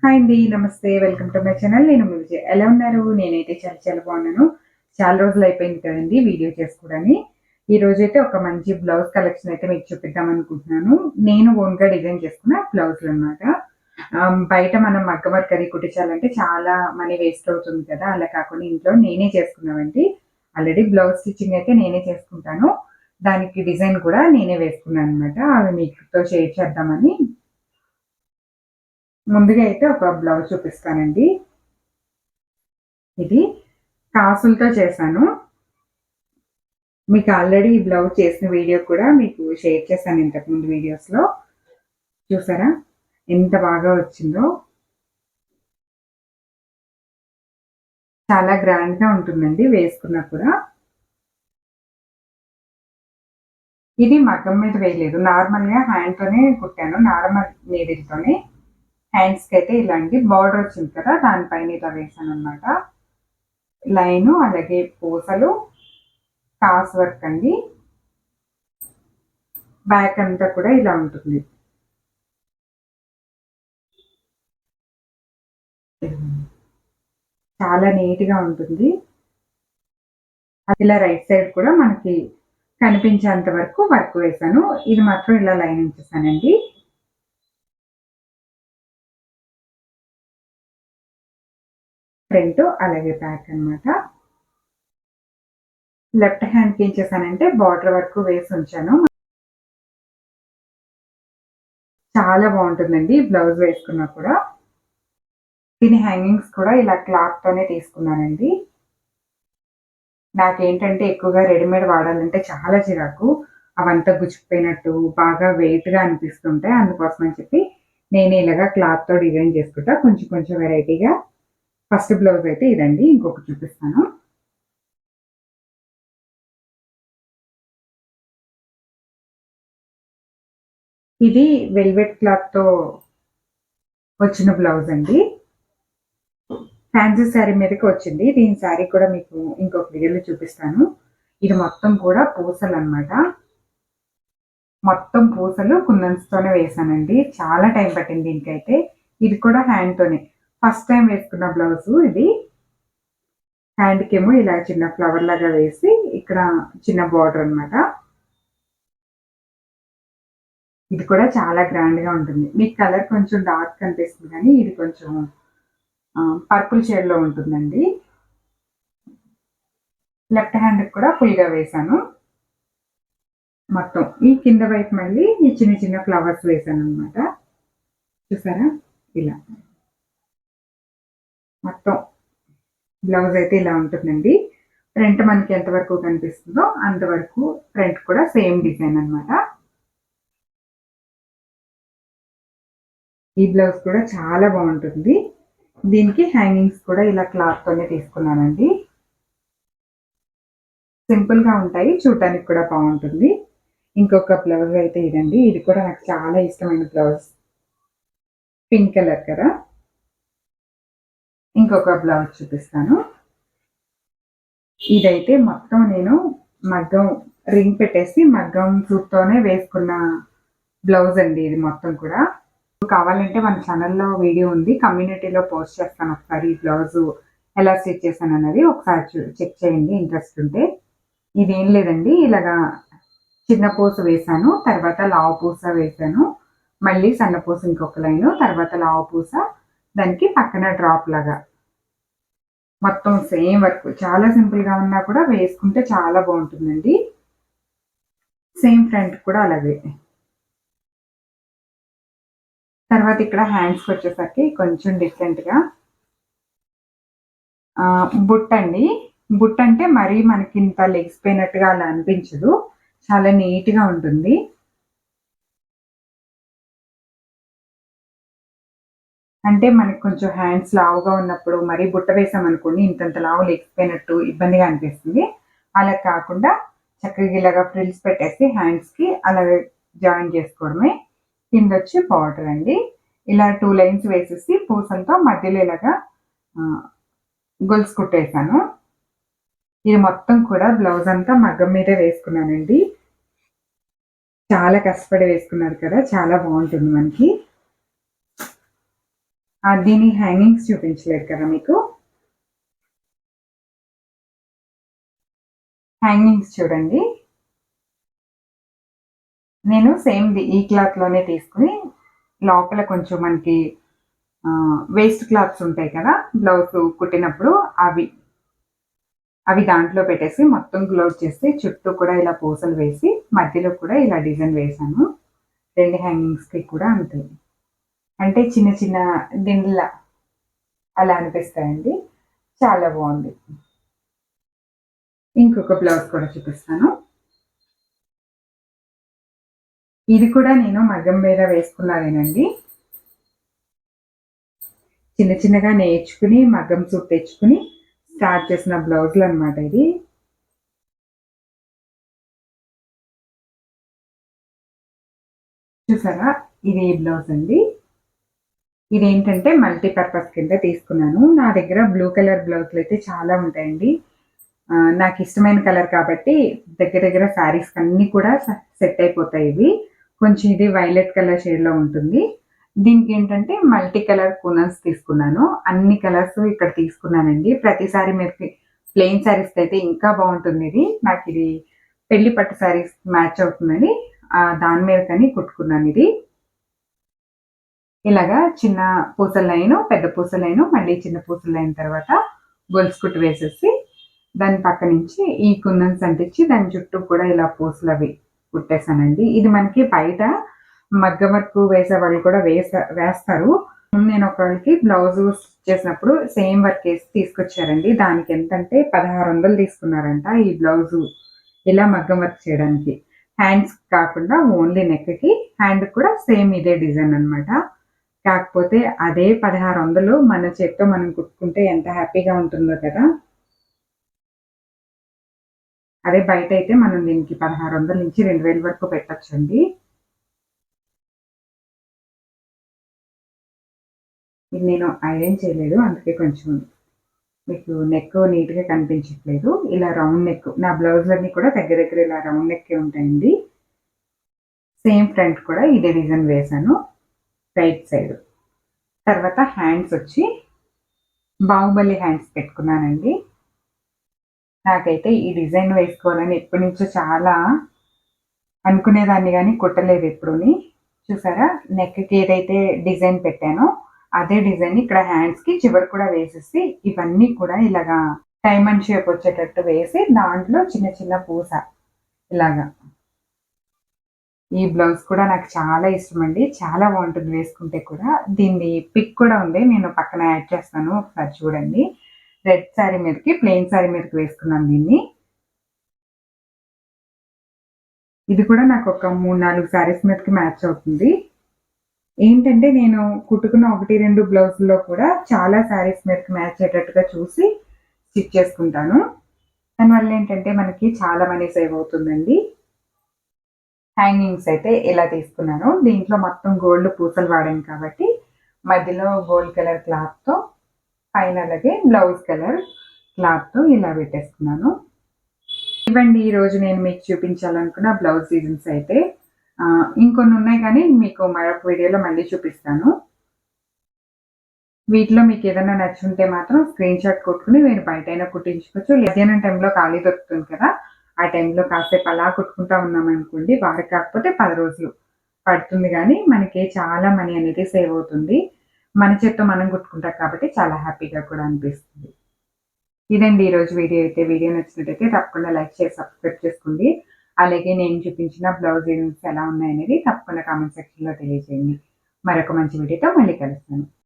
Hi అండి నమస్తే welcome to my channel. నేను మీ విజయ్. ఎలా ఉన్నారు? నేనైతే చాలా చాలా బాగున్నాను. చాలా రోజులు అయిపోయింది కదండి వీడియో చేసుకోవడానికి. ఈ రోజు అయితే ఒక మంచి బ్లౌజ్ కలెక్షన్ అయితే మీకు చూపిద్దాం అనుకుంటున్నాను. నేను ఓన్గా డిజైన్ చేసుకున్న బ్లౌజ్లు అనమాట బయట మనం మగ్గ వర్క్ అది కుట్టించాలంటే చాలా మనీ వేస్ట్ అవుతుంది కదా. అలా కాకుండా ఇంట్లో నేనే చేసుకున్నామండి ఆల్రెడీ బ్లౌజ్ స్టిచ్చింగ్ అయితే నేనే చేసుకుంటాను. దానికి డిజైన్ కూడా నేనే వేసుకున్నాను అనమాట అవి మీతో షేర్ చేద్దామని. ముందుగా అయితే ఒక బ్లౌజ్ చూపిస్తానండి. ఇది కాసులతో చేశాను. మీకు ఆల్రెడీ ఈ బ్లౌజ్ చేసిన వీడియో కూడా మీకు షేర్ చేశాను ఇంతకుముందు వీడియోస్లో. చూసారా? ఎంత బాగా వచ్చిందో. చాలా గ్రాండ్గా ఉంటుందండి వేసుకున్నా కూడా. ఇది మగ్గం మీద వేయలేదు. నార్మల్గా హ్యాండ్తోనే కుట్టాను. నార్మల్ నీడిల్తోనే. హ్యాండ్స్కి అయితే ఇలాంటి బార్డర్ వచ్చింది కదా దానిపైన ఇలా వేసాను అనమాట లైను అలాగే పూసలు కాస్ వర్క్ అండి. బ్యాక్ అంతా కూడా ఇలా ఉంటుంది. చాలా నీట్గా ఉంటుంది. ఇలా రైట్ సైడ్ కూడా మనకి కనిపించేంత వరకు వర్క్ వేసాను. ఇది మాత్రం ఇలా లైన్ ఉంచేసానండి. ఫ్రంట్ అలాగే బ్యాక్ అనమాట లెఫ్ట్ హ్యాండ్కి ఏం చేశానంటే బార్డర్ వరకు వేసి ఉంచాను. చాలా బాగుంటుందండి బ్లౌజ్ వేసుకున్నా కూడా. దీని హ్యాంగింగ్స్ కూడా ఇలా క్లాత్తోనే తీసుకున్నానండి. నాకేంటంటే ఎక్కువగా రెడీమేడ్ వాడాలంటే చాలా చిరాకు. అవంతా గుచ్చిపోయినట్టు బాగా వెయిట్గా అనిపిస్తుంటాయి అందుకోసం అని చెప్పి నేను ఇలాగా క్లాత్తో డిజైన్ చేసుకుంటా. కొంచెం కొంచెం వెరైటీగా ఫస్ట్ బ్లౌజ్ అయితే ఇదండి ఇంకొకటి చూపిస్తాను. ఇది వెల్వెట్ క్లాత్తో వచ్చిన బ్లౌజ్ అండి. ఫ్యాన్సీ శారీ మీదకి వచ్చింది. దీని శారీ కూడా మీకు ఇంకొక వీడియోలో చూపిస్తాను. ఇది మొత్తం కూడా పూసలు అనమాట మొత్తం పూసలు కుందన్స్తోనే వేసానండి. చాలా టైం పట్టింది దీనికైతే. ఇది కూడా హ్యాండ్తోనే. ఫస్ట్ టైం వేసుకున్న బ్లౌజ్ ఇది. హ్యాండ్కేమో ఇలా చిన్న ఫ్లవర్ లాగా వేసి ఇక్కడ చిన్న బార్డర్ అనమాట ఇది కూడా చాలా గ్రాండ్గా ఉంటుంది. మీకు కలర్ కొంచెం డార్క్ కనిపిస్తుంది కానీ ఇది కొంచెం పర్పుల్ షేడ్లో ఉంటుందండి. లెఫ్ట్ హ్యాండ్ కూడా ఫుల్గా వేసాను. మొత్తం ఈ కింద వైపు మళ్ళీ ఈ చిన్న చిన్న ఫ్లవర్స్ వేసాను అనమాట చూసారా? ఇలా. మొత్తం బ్లౌజ్ అయితే ఇలా ఉంటుందండి. ఫ్రంట్ మనకి ఎంతవరకు కనిపిస్తుందో అంతవరకు ఫ్రంట్ కూడా సేమ్ డిజైన్ అనమాట ఈ బ్లౌజ్ కూడా చాలా బాగుంటుంది. దీనికి హ్యాంగింగ్స్ కూడా ఇలా క్లాత్తోనే తీసుకున్నానండి. సింపుల్గా ఉంటాయి చూడటానికి కూడా బాగుంటుంది. ఇంకొక బ్లౌజ్ అయితే ఇదండి. ఇది కూడా నాకు చాలా ఇష్టమైన బ్లౌజ్. పింక్ కలర్ కదా. ఇంకొక బ్లౌజ్ చూపిస్తాను. ఇదైతే మొత్తం నేను మగ్గం రింగ్ పెట్టేసి మగ్గం సూట్తోనే వేసుకున్న బ్లౌజ్ అండి ఇది మొత్తం కూడా. కావాలంటే మన ఛానల్లో వీడియో ఉంది కమ్యూనిటీలో పోస్ట్ చేస్తాను ఒకసారి ఈ బ్లౌజ్ ఎలా స్టిచ్ చేశాను అన్నది. ఒకసారి చెక్ చేయండి ఇంట్రెస్ట్ ఉంటే. ఇదేం లేదండి ఇలాగా చిన్న పూస వేసాను తర్వాత లావు పూస వేసాను మళ్ళీ సన్న పూస ఇంకొక లైను తర్వాత లావు పూస దానికి పక్కన డ్రాప్ లాగా. మొత్తం సేమ్ వర్క్ చాలా సింపుల్గా ఉన్నా కూడా వేసుకుంటే చాలా బాగుంటుందండి. సేమ్ ఫ్రంట్ కూడా అలాగే. తర్వాత ఇక్కడ హ్యాండ్స్కి వచ్చేసరికి కొంచెం డిఫరెంట్గా బుట్ అండి బుట్ అంటే మరీ మనకి ఇంత లెగ్స్ పోయినట్టుగా అలా అనిపించదు. చాలా నీట్గా ఉంటుంది. అంటే మనకి కొంచెం హ్యాండ్స్ లావుగా ఉన్నప్పుడు మరీ బుట్ట వేసామనుకోండి ఇంతంత లావు లేకపోయినట్టు ఇబ్బందిగా అనిపిస్తుంది. అలా కాకుండా చక్కగా ఇలాగా ఫ్రిల్స్ పెట్టేసి హ్యాండ్స్కి అలాగే జాయిన్ చేసుకోవడమే కింద వచ్చి బార్డర్ అండి. ఇలా టూ లైన్స్ వేసేసి పూసలతో మధ్యలో ఇలాగా గొలుసు కుట్టేసాను. ఇది మొత్తం కూడా బ్లౌజ్ అంతా మగ్గం మీదే వేసుకున్నానండి. చాలా కష్టపడి వేసుకున్నారు కదా చాలా బాగుంటుంది మనకి. దీని హ్యాంగింగ్స్ చూపించలేదు కదా మీకు? హ్యాంగింగ్స్ చూడండి. నేను సేమ్ ఈ క్లాత్లోనే తీసుకుని లోపల కొంచెం మనకి వేస్ట్ క్లాత్స్ ఉంటాయి కదా బ్లౌజ్ కుట్టినప్పుడు అవి అవి దాంట్లో పెట్టేసి మొత్తం క్లోజ్ చేసి చుట్టూ కూడా ఇలా పూసలు వేసి మధ్యలో కూడా ఇలా డిజైన్ వేసాను రెండు హ్యాంగింగ్స్కి కూడా అంతే. అంటే చిన్న చిన్న దిండ్ల అలా అనిపిస్తాయండి. చాలా బాగుంది. ఇంకొక బ్లౌజ్ కూడా చూపిస్తాను. ఇది కూడా నేను మగ్గం మీద వేసుకున్నానేనండి చిన్న చిన్నగా నేర్చుకుని మగ్గం సూట్ తెచ్చుకుని స్టార్ట్ చేసిన బ్లౌజ్లు అనమాట ఇది. చూసారా? ఇది బ్లౌజ్ అండి. ఇదేంటంటే మల్టీపర్పస్ కింద తీసుకున్నాను. నా దగ్గర బ్లూ కలర్ బ్లౌజ్లు అయితే చాలా ఉంటాయండి. నాకు ఇష్టమైన కలర్ కాబట్టి దగ్గర దగ్గర శారీస్ అన్నీ కూడా సెట్ అయిపోతాయి ఇవి. కొంచెం ఇది వైలెట్ కలర్ షేడ్లో ఉంటుంది. దీనికి ఏంటంటే మల్టీ కలర్ కూనన్స్ తీసుకున్నాను. అన్ని కలర్స్ ఇక్కడ తీసుకున్నానండి. ప్రతిసారి మీరు ప్లెయిన్ శారీస్ అయితే ఇంకా బాగుంటుంది ఇది. నాకు ఇది పెళ్ళి పట్టు శారీస్ మ్యాచ్ అవుతుందని దాని మీద కానీ కుట్టుకున్నాను ఇది. ఇలాగా చిన్న పూసల లైను పెద్ద పూసల అయిన మళ్ళీ చిన్న పూసల లైన్ తర్వాత గొలుసు కుట్టు వేసేసి దాని పక్క నుంచి ఈ కుందన్స్ అంటించి దాని చుట్టూ కూడా ఇలా పూసలు అవి కుట్టేశానండి. ఇది మనకి బయట మగ్గ వర్క్ వేసే వాళ్ళు కూడా వేస వేస్తారు. నేను ఒకళ్ళకి బ్లౌజ్ చేసినప్పుడు సేమ్ వర్క్ వేసి తీసుకొచ్చారండి. దానికి ఎంతంటే పదహారు వందలు తీసుకున్నారంట ఈ బ్లౌజ్ ఇలా మగ్గం వర్క్ చేయడానికి. హ్యాండ్స్ కాకుండా ఓన్లీ నెక్కి హ్యాండ్ కూడా సేమ్ ఇదే డిజైన్ అన్నమాట. కాకపోతే అదే పదహారు వందలు మన చేత్తో మనం కుట్టుకుంటే ఎంత హ్యాపీగా ఉంటుందో కదా. అదే బయట అయితే మనం దీనికి పదహారు వందల నుంచి రెండు వేల వరకు పెట్టచ్చండి. ఇది నేను ఐరన్ చేయలేదు అందుకే కొంచెం మీకు నెక్ నీట్గా కనిపించట్లేదు. ఇలా రౌండ్ నెక్ నా బ్లౌజ్లన్నీ కూడా దగ్గర దగ్గర ఇలా రౌండ్ నెక్కే ఉంటాయండి. సేమ్ ఫ్రంట్ కూడా ఇదే డిజైన్ వేశాను. రైట్ సైడ్ తర్వాత హ్యాండ్స్ వచ్చి బాహుబలి హ్యాండ్స్ పెట్టుకున్నానండి. నాకైతే ఈ డిజైన్ వేసుకోవాలని ఎప్పటి నుంచో చాలా అనుకునేదాన్ని కానీ కుట్టలేదు ఎప్పుడుని. చూసారా? నెక్కి ఏదైతే డిజైన్ పెట్టానో అదే డిజైన్ ఇక్కడ హ్యాండ్స్కి చివరి కూడా వేసేసి ఇవన్నీ కూడా ఇలాగా డైమండ్ షేప్ వచ్చేటట్టు వేసి దాంట్లో చిన్న చిన్న పూస ఇలాగా. ఈ బ్లౌజ్ కూడా నాకు చాలా ఇష్టం అండి చాలా బాగుంటుంది వేసుకుంటే కూడా. దీన్ని పిక్ కూడా ఉంది. నేను పక్కన యాడ్ చేస్తాను. ఒకసారి చూడండి. రెడ్ శారీ మీదకి ప్లెయిన్ శారీ మీదకి వేసుకున్నాను దీన్ని. ఇది కూడా నాకు ఒక మూడు నాలుగు శారీస్ మీదకి మ్యాచ్ అవుతుంది. ఏంటంటే నేను కుట్టుకున్న ఒకటి రెండు బ్లౌజుల్లో కూడా చాలా శారీస్ మీదకి మ్యాచ్ అయ్యేటట్టుగా చూసి స్టిచ్ చేసుకుంటాను. దానివల్ల ఏంటంటే మనకి చాలా మనీ సేవ్ అవుతుందండి. హ్యాంగింగ్స్ అయితే ఇలా తీసుకున్నాను. దీంట్లో మొత్తం గోల్డ్ పూసలు వాడాను కాబట్టి మధ్యలో గోల్డ్ కలర్ క్లాత్తో పైన అలాగే బ్లౌజ్ కలర్ క్లాత్తో ఇలా పెట్టేసుకున్నాను. ఇవ్వండి ఈరోజు నేను మీకు చూపించాలనుకున్న బ్లౌజ్ డిజైన్స్ అయితే. ఇంకొన్ని ఉన్నాయి కానీ మీకు మరొక వీడియోలో మళ్ళీ చూపిస్తాను. వీటిలో మీకు ఏదైనా నచ్చుంటే మాత్రం స్క్రీన్ షాట్ కొట్టుకుని మీరు బయట అయినా కుట్టించుకోవచ్చు మధ్యాహ్నం టైంలో ఖాళీ దొరుకుతుంది కదా. ఆ టైంలో కాసేపు అలా కుట్టుకుంటా ఉన్నామనుకోండి వారు వారికి కాకపోతే పది రోజులు పడుతుంది కానీ మనకి చాలా మనీ అనేది సేవ్ అవుతుంది. మన చేత్తో మనం కుట్టుకుంటాం కాబట్టి చాలా హ్యాపీగా కూడా అనిపిస్తుంది. ఇదండి ఈరోజు వీడియో అయితే. వీడియో నచ్చినట్టయితే తప్పకుండా లైక్ చేసి సబ్స్క్రైబ్ చేసుకోండి. అలాగే నేను చూపించిన బ్లౌజ్ ఎలా ఉన్నాయనేది తప్పకుండా కామెంట్ సెక్షన్లో తెలియజేయండి. మరొక మంచి వీడియోతో మళ్ళీ కలుస్తాను.